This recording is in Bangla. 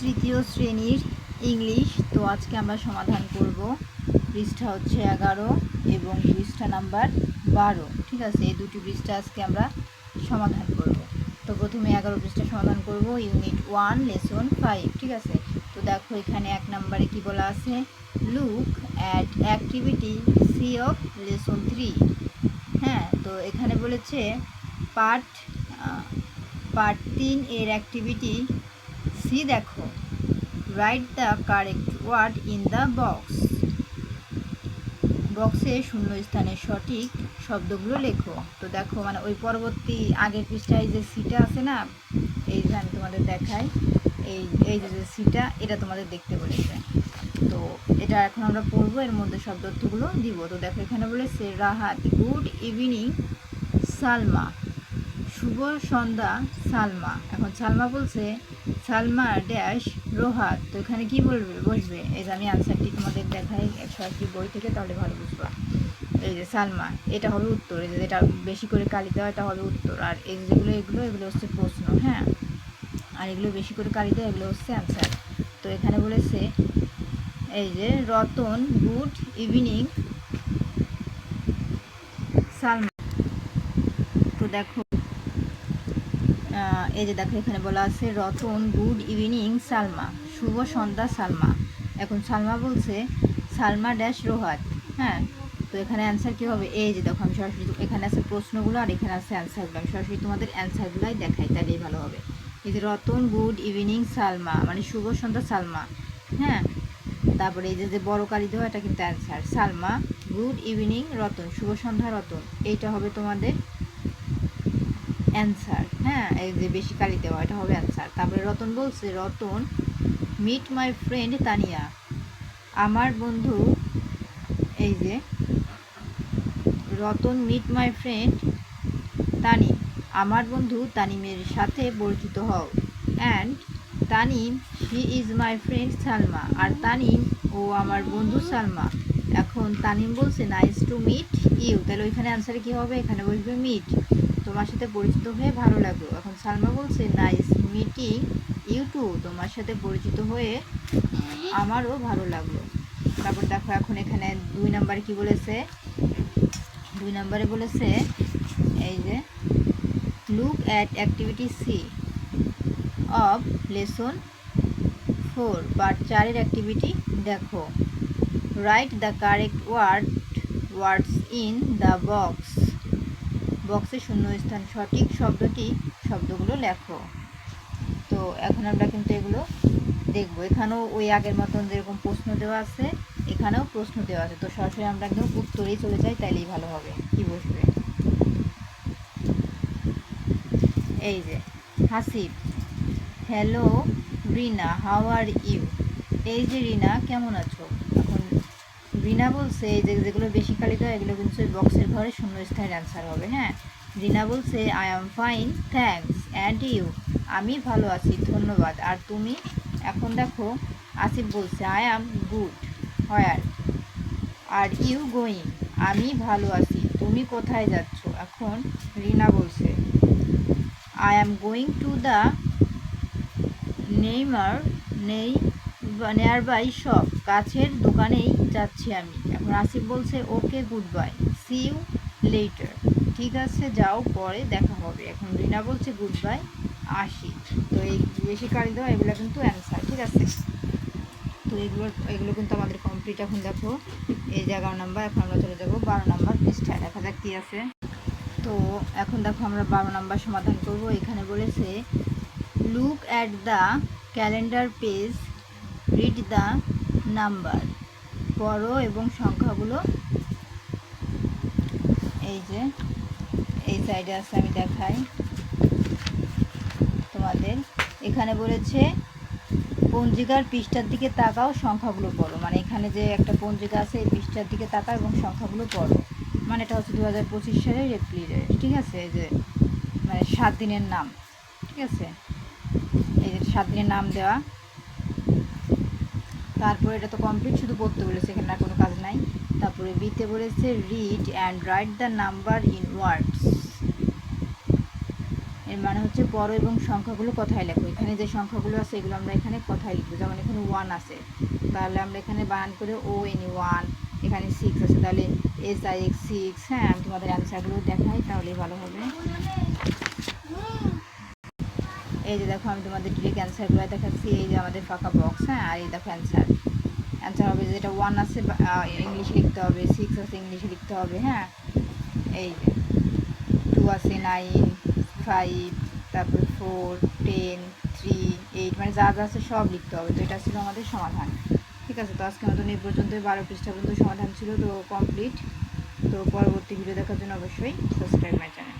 তৃতীয় শ্রেণির ইংলিশ। তো আজকে আমরা সমাধান করব। পৃষ্ঠা হচ্ছে এগারো এবং পৃষ্ঠা নাম্বার বারো। ঠিক আছে? এই দুটি পৃষ্ঠা আজকে আমরা সমাধান করব। তো প্রথমে এগারো পৃষ্ঠা সমাধান করব। Unit one, lesson five. ঠিক আছে? তো দেখো এখানে এক নম্বরে কি বলা আছে? Look at activity, C of lesson three. হ্যাঁ? তো এখানে বলেছে পার্ট পার্ট তিন এর অ্যাক্টিভিটি সি দেখো। Write the correct word in the box বক্সে শূন্য স্থানে সঠিক শব্দগুলো লেখো। তো দেখো মানে ওই পরবর্তী আগের পৃষ্ঠায় যে সিটা আছে না, এই যে আমি তোমাদের দেখাই, এই এই যে সিটা এটা তোমাদের দেখতে বলেছে। তো এটা এখন আমরা পড়ব, এর মধ্যে তথ্যগুলো দিব। তো দেখো, এখানে বলেছে, রাহাত, গুড ইভিনিং, সালমা। শুভ সন্ধ্যা, সালমা। এখন সালমা বলছে, সালমা ড্যাশ রোহাত। তো এখানে কি বলবে? বসবে। এই যে আমি আনসারটি তোমাদের দেখাই, একশো আশি বই থেকে, তাহলে ভালো বুঝবা। এই যে সালমা, এটা হবে উত্তর। এই যে যেটা বেশি করে কালি দেওয়া এটা হবে উত্তর। আর এই যেগুলো, এগুলো এগুলো হচ্ছে প্রশ্ন হ্যাঁ? আর এগুলো বেশি করে কালি দেওয়া এগুলো হচ্ছে অ্যান্সার তো এখানে বলেছে, এই যে রতন, গুড ইভিনিং, সালমা। তো দেখো এই যে দেখো এখানে বলা আছে, রতন, গুড ইভিনিং, সালমা। শুভ সন্ধ্যা, সালমা। এখন সালমা বলছে, সালমা ড্যাশ রোহাত। হ্যাঁ? তো এখানে অ্যান্সার কী হবে? এই যে দেখো, আমি সরাসরি এখানে আছে প্রশ্নগুলো আর এখানে আছে অ্যান্সারগুলো আমি সরাসরি তোমাদের অ্যান্সারগুলোই দেখাই, তাহলেই ভালো হবে। এই যে রতন, গুড ইভিনিং, সালমা। মানে শুভ সন্ধ্যা, সালমা। হ্যাঁ? তারপরে এই যে যে বড় কালি দেওয়া, এটা কিন্তু answer Salma, good evening, Ratan. শুভ সন্ধ্যা, রতন। এইটা হবে তোমাদের অ্যান্সার হ্যাঁ? এই যে বেশি কালি দেওয়া, এটা হবে অ্যান্সার তারপরে রতন বলছে, Ratan meet my friend Tania. আমার বন্ধু, এই যে, Ratan meet my friend Tanim আমার বন্ধু তানিমের সাথে পরিচিত হও। And Tanim he is my friend Salma. আর তানিম, ও আমার বন্ধু সালমা। এখন তানিম বলছে নাইস টু মিট ইউ তাহলে ওইখানে অ্যান্সারে কী হবে? এখানে বসবে মিট তোমার সাথে পরিচিত হয়ে ভালো লাগল। এখন সালমা বলছে নাইস মিটিং ইউ টু তোমার সাথে পরিচিত হয়ে আমারও ভালো লাগল। তারপর দেখো এখন এখানে দুই নাম্বারে কি বলেছে? দুই নাম্বারে বলেছে, এই যে look at activity C of lesson four part চারের অ্যাক্টিভিটি দেখো। Write the correct word words in the box বক্সে শূন্য স্থান সঠিক শব্দটি শব্দগুলো লেখো। তো এখন আমরা কিন্তু এগুলো দেখব। এখানেও ওই আগের মতন যেরকম প্রশ্ন দেওয়া আছে, এখানেও প্রশ্ন দেওয়া আছে। তো সরাসরি আমরা একদম উত্তরেই চলে যাই, তাইলেই ভালো হবে। কি বসবে? এই যে, Hasib, hello, Rina, how are you? এই যে রিনা, কেমন আছো? রিনা বলছে যে যেগুলো বেশি দেয় এগুলো কিন্তু বক্সের ঘরে শূন্য স্থানের অ্যান্সার হবে হ্যাঁ? রিনা বলছে I am fine thanks and you আমি ভালো আছি, ধন্যবাদ। আর তুমি? এখন দেখো, আসিফ বলছে I am good where are you going আমি ভালো আছি, তুমি কোথায় যাচ্ছ? এখন রিনা বলছে I am going to the near নেই নেয়ার বাই সব কাছের দোকানেই যাচ্ছি আমি। এখন আসিফ বলছে, okay good bye see you later ঠিক আছে, যাও, পরে দেখা হবে। এখন রিনা বলছে গুড বাই আসি। তো এই বেশি কারি দেওয়া, এগুলো কিন্তু অ্যান্সার ঠিক আছে? তো এগুলো এগুলো কিন্তু আমাদের কমপ্লিট এখন দেখো, এই এগারো নাম্বার, এখন আমরা চলে যাব বারো নাম্বার পৃষ্ঠায়। দেখা যাক কী আছে। তো এখন দেখো, আমরা বারো নাম্বার সমাধান করব। এখানে বলেছে look at the calendar page read the number পড়ো এবং সংখ্যাগুলো এই যে, এই সাইডে আছে, আমি দেখাই তোমাদের। এখানে বলেছে, পঞ্জিকার পৃষ্ঠার দিকে তাকাও, সংখ্যাগুলো পড়ো। মানে এখানে যে একটা পঞ্জিকা আছে, এই পৃষ্ঠার দিকে তাকাও এবং সংখ্যাগুলো পড়ো। মানে এটা হচ্ছে দু হাজার পঁচিশ সালের এপ্রিলে ঠিক আছে? এই যে মানে সাত দিনের নাম, ঠিক আছে? এই যে সাত দিনের নাম দেওয়া। তারপরে এটা তো কমপ্লিট শুধু পড়তে বলেছে, এখানে আর কোনো কাজ নাই। তারপরে বিতে বলেছে read and write the number in words এর মানে হচ্ছে বড় এবং সংখ্যাগুলো কথায় লেখো। এখানে যে সংখ্যাগুলো আছে, এগুলো আমরা এখানে কথায় লিখব। যেমন এখানে ওয়ান আছে। তাহলে আমরা এখানে বানান করে ও এন ওয়ান এখানে সিক্স আছে। তাহলে এস আই এক্স সিক্স হ্যাঁ আমি তোমাদের অ্যান্সারগুলো দেখাই, তাহলেই ভালো হবে। এই যে দেখো, আমি তোমাদের ডিরেক্ট অ্যান্সারগুলো দেখাচ্ছি। এই যে আমাদের ফাঁকা বক্স হ্যাঁ? আর এই দেখো অ্যান্সার অ্যান্সার হবে যেটা ওয়ান আছে ইংলিশে লিখতে হবে সিক্স আছে ইংলিশে লিখতে হবে হ্যাঁ? এই যে টু আছে নাইন ফাইভ তারপর ফোর টেন থ্রি এইট মানে যা যা আছে সব লিখতে হবে। তো এটা ছিল আমাদের সমাধান। ঠিক আছে? তো আজকে মতন এই পর্যন্ত বারো পৃষ্ঠা পর্যন্ত সমাধান ছিল, তো কমপ্লিট তো পরবর্তী ভিডিও দেখার জন্য অবশ্যই সাবস্ক্রাইব মাই চ্যানেল